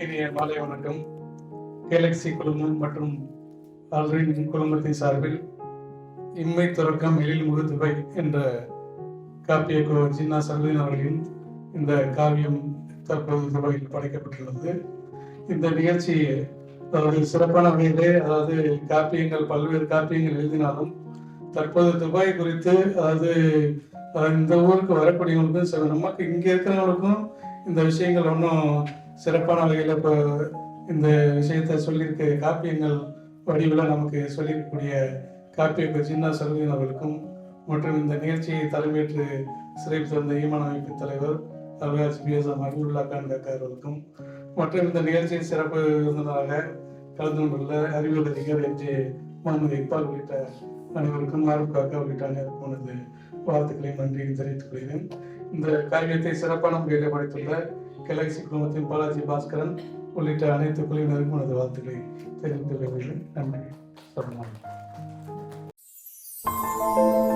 இனிய மாலை வணக்கம். கேலக்சி குழுமம் மற்றும் ஆல்ரின் குழுமத்தின் சார்பில் இம்மை துறக்கம் எழில் முகத்துவை என்ற காப்பிய ஜின்னா சல்வீன் அவர்களின் இந்த காவியம் தற்போது துபாயில் படைக்கப்பட்டுள்ளது. இந்த நிகழ்ச்சி அதாவது சிறப்பான வகையிலே அதாவது காப்பியங்கள் பல்வேறு காப்பியங்கள் எழுதினாலும் தற்போது துபாய் குறித்து அதாவது இந்த ஊருக்கு வரக்கூடியவங்களுக்கும் நமக்கு இங்கே இருக்கிறவங்களுக்கும் இந்த விஷயங்கள் ஒன்றும் சிறப்பான வகையில் இப்போ இந்த விஷயத்தை சொல்லியிருக்க காப்பியங்கள் வடிவில் நமக்கு சொல்லியிருக்கக்கூடிய காப்பிய ஜின்னா சல்வீன் அவர்களுக்கும் மற்றும் இந்த நிகழ்ச்சியை தலைமையேற்று சிறைப்பு தந்த ஈமான் அமைப்பு தலைவர் அல்வாஸ் பிஎஸ் மஹபுல்லா கான் காக்கா அவர்களுக்கும் மற்றும் இந்த நிகழ்ச்சியின் சிறப்பு விருந்தினராக கலந்து கொண்டுள்ள அறிவியல் அதிகாரி எம். ஜே. முகமது இக்பால் உள்ளிட்ட அனைவருக்கும் மாரூப் காக்கா உள்ளிட்ட அனைவருக்கும் எனது வாழ்த்துக்களையும் நன்றியும் தெரிவித்துக் கொள்கிறேன். இந்த காரியத்தை சிறப்பான முறையில் படைத்துள்ள கெலக்சி குழுமத்தின் பாலாஜி பாஸ்கரன் உள்ளிட்ட அனைத்து குழுவினருக்கும் எனது வாழ்த்துக்களை தெரிவித்துக் கொள்கிறேன். நன்றி. சொல்லலாம்